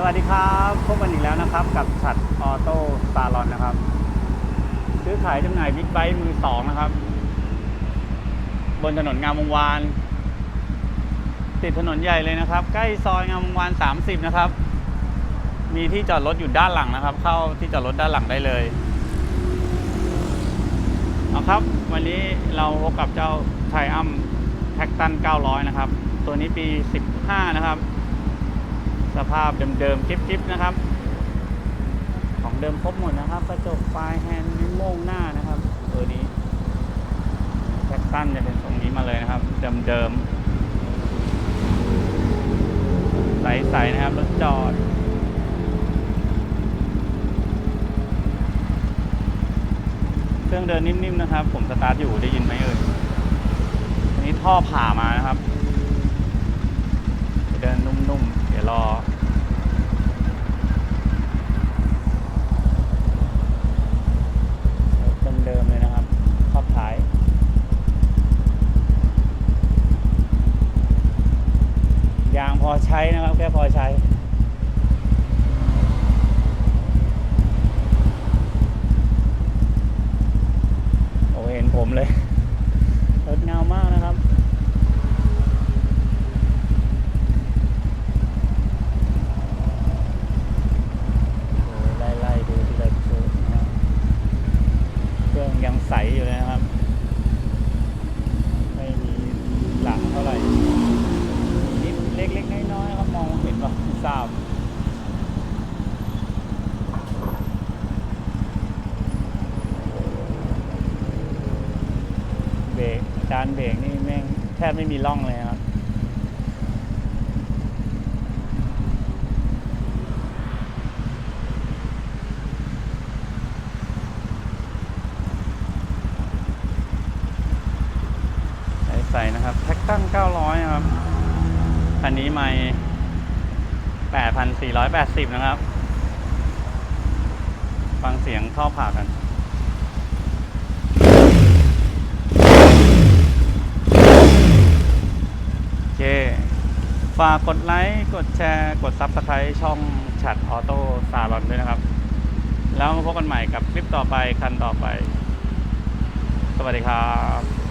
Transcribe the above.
สวัสดีครับพบกันอีกแล้วนะครับ กับฉัดออโต้ซาลอนนะครับ ซื้อขายจำหน่ายบิ๊กไบค์มือสองนะครับ บนถนนงามวงวาน ติดถนนใหญ่เลยนะครับ ใกล้ซอยงามวงวาน30 นะครับ มีที่จอดรถอยู่ด้านหลังนะครับ เข้าที่จอดรถด้านหลังได้เลยเอาครับ วันนี้เราพบกับเจ้าไทอัมแท็กตัน900 นะครับ ตัวนี้ปี 15 นะครับ สภาพเดิมๆคลิปๆนะครับ ของเดิมครบหมดนะครับกระจกไฟแฮนด์นิ้วโม่งหน้านะครับตัวนี้แท็กตันจะเป็นตรงนี้มาเลยนะครับ เดิมๆใสๆนะครับรถจอดเครื่องเดินนิ่มๆนะครับ ผมสตาร์ทอยู่ได้ยินไหมเอ่ยอันนี้ท่อผ่ามานะครับ เดินนุ่มๆ เดี๋ยวรอ เดิมๆเลยนะครับขอบท้าย ยางพอใช้นะครับ แค่พอใช้ โอ้เห็นผมเลยรถเงามากนะครับ โอ้ไล่ไล่ดูทีละชุดนะครับเครื่องยังใสอยู่เลยนะครับ ไม่มีหลังเท่าไหร่นิดเล็กๆ น้อยๆครับมองเห็นว่าไม่ทราบเบรกจานเบรกนี่แม่งแทบไม่มีร่องเลยครับใส่นะครับ แท็กตัน900 ครับ คันนี้ไม่8,480 นะครับ ฟังเสียงท่อผ่ากันโอเค ฝากกดไลค์ กดแชร์ กด Subscribe ช่องฉัดออโต้ซาลอนด้วยนะครับ แล้วมาพบกันใหม่กับคลิปต่อไป คันต่อไป สวัสดีครับ